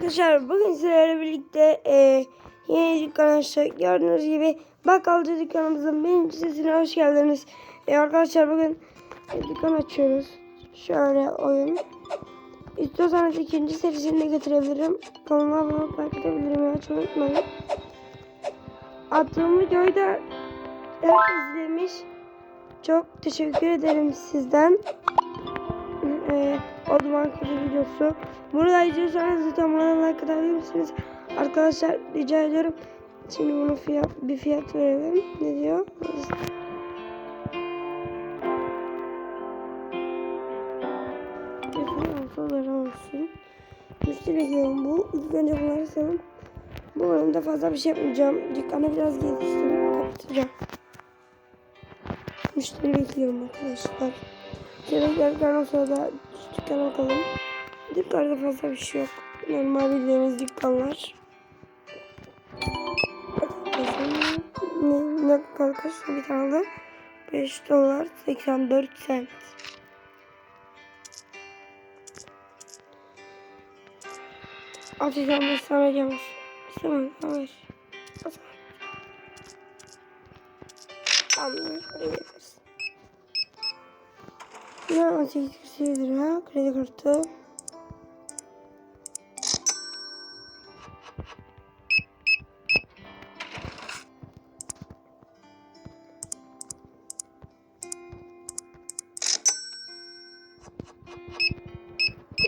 Arkadaşlar bugün sizlerle birlikte e, yeni dükkan açtık. Gördüğünüz gibi bakkalcı dükkanımızın birinci sesine hoş geldiniz. E, arkadaşlar bugün e, dükkan açıyoruz. Şöyle oyun. İstiyorsanız ikinci serisini de getirebilirim. Kanalıma abone olup like edebilirim. Çok unutmayın. Attığım videoyu herkes izlemiş. Çok teşekkür ederim sizden. E, o zaman kutu videosu. Bunu da izliyorsanız lütfen bana like atabilir misiniz? Arkadaşlar rica ediyorum. Şimdi bunu fiyat, bir fiyat verelim. Ne diyor? Dolar olsun. Müşteri bekliyorum bu. İlk önce bunları sayalım. Bu bölümde fazla bir şey yapmayacağım. Dükkanı biraz geliştirip kapatacağım. Müşteri bekliyorum arkadaşlar. Yemeklerden o sırada dükkana bakalım. Dükkanda fazla bir şey yok. Normal bildiğimiz dükkanlar. Ne, ne kadar kaçta bir aldı? 5 dolar 84 cent. Atacağım sana gelmiş. İstemem. Hayır. Tamam. Öyle Ya 18 lira kredi kartı.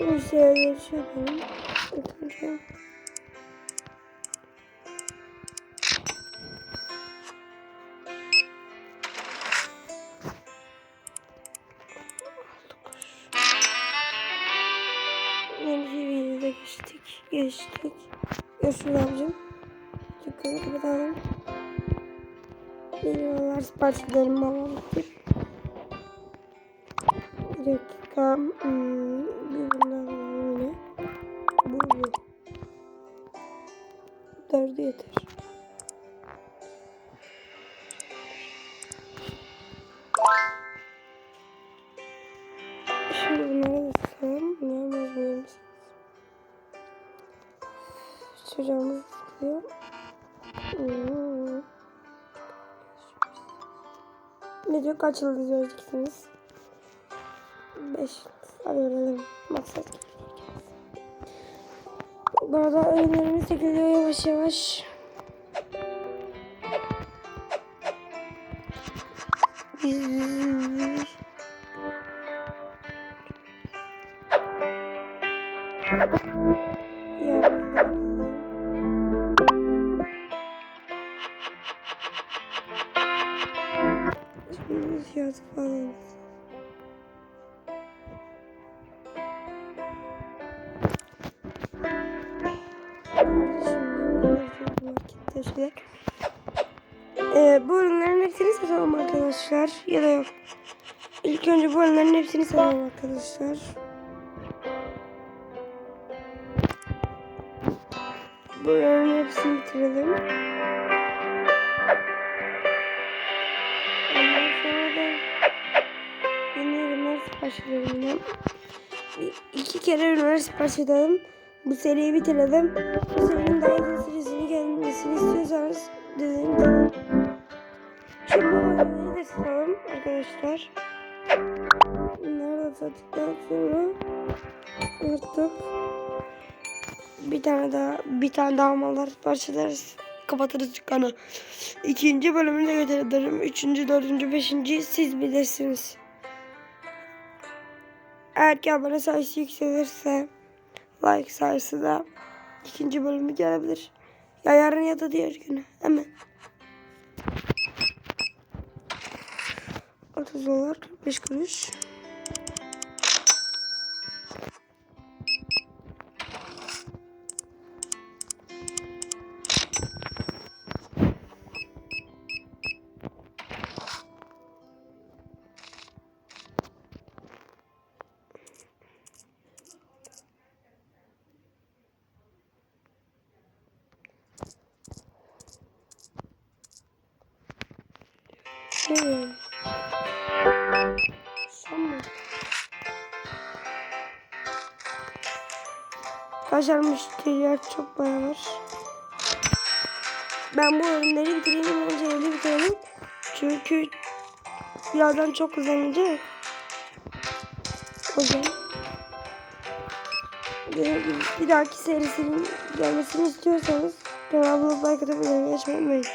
Bir şeyler şey geçtik. Görüşürüz abicim. Dükkanı kapatalım. Benim onlar sipariş edelim ama gidip. Bir dakika. Hmm, bir bundan böyle. Bu bu. Dördü yeter. Şimdi bunları Çocuğumuz tutuyor. Hmm. Ne diyor? Kaç yıldız vereceksiniz? Beş yıldız. Hadi verelim. Maksat Bu arada oyunlarımız çekiliyor yavaş yavaş. Biz Şimdi fiyat falan. Ee, bu ürünlerin hepsini satalım arkadaşlar. Ya da yok. İlk önce bu ürünlerin hepsini satalım arkadaşlar. Bu ürünlerin hepsini bitirelim. Bir- İki kere sipariş edelim. Bu seriyi bitirelim. Bu serinin daha uzun süresini gelmesini istiyorsanız dediğim gibi. Şimdi bu ürünleri de satalım arkadaşlar. Bunları da sattıktan sonra artık bir tane daha bir tane daha mallar ederiz. Kapatırız dükkanı. İkinci bölümünü de götürürüm. Üçüncü, dördüncü, beşinci siz bilirsiniz. Eğer ki abone sayısı yükselirse like sayısı da ikinci bölümü gelebilir. Ya yarın ya da diğer günü. Hemen. 30 dolar 45 kuruş. Son mu? Kaç başarmış şeyler çok bayağı var. Ben bu oyunları bitireyim önce evli bitirelim. Çünkü birazdan çok uzanacak. O yüzden bir, dahaki serisinin gelmesini istiyorsanız kanala like atıp videoyu geçmeyi unutmayın.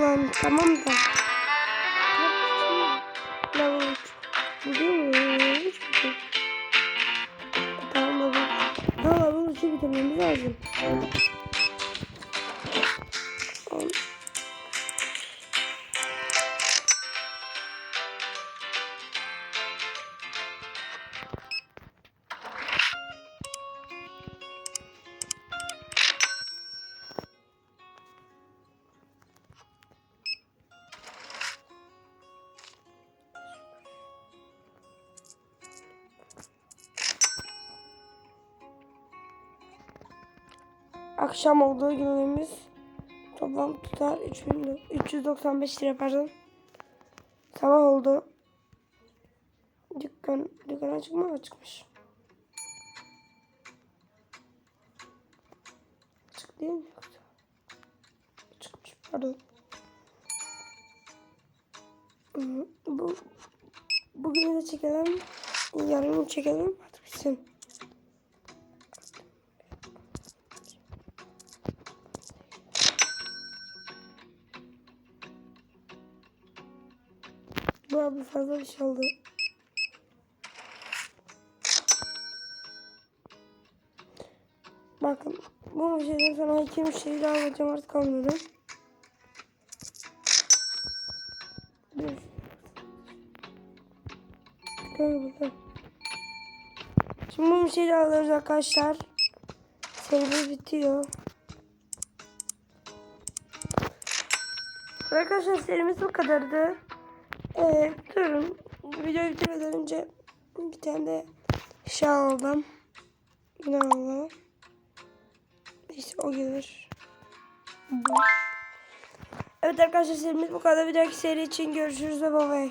Ulan tamam da. Lavuk. Biliyor musun? Tamam. Tamam işi bitirmemiz lazım. Akşam olduğu günümüz toplam tutar 3000 395 lira pardon. Sabah oldu. Dükkan, dükkan açık mı? Açıkmış. Açık değil mi? Açıkmış pardon. Bu bugünü de çekelim. Yarın çekelim. Hadi bitsin. Abi fazla bir şey oldu. Bakın bu şeyden sonra iki müşteri daha alacağım artık almıyorum. Şimdi bu müşteri alıyoruz arkadaşlar. Serimiz bitiyor. Arkadaşlar serimiz bu kadardı. Ee, durun. Videoyu bitirmeden önce bir tane de şey aldım. Ne aldım? İşte o gelir. Evet arkadaşlar serimiz bu kadar. Bir dahaki seri için görüşürüz ve bay bay.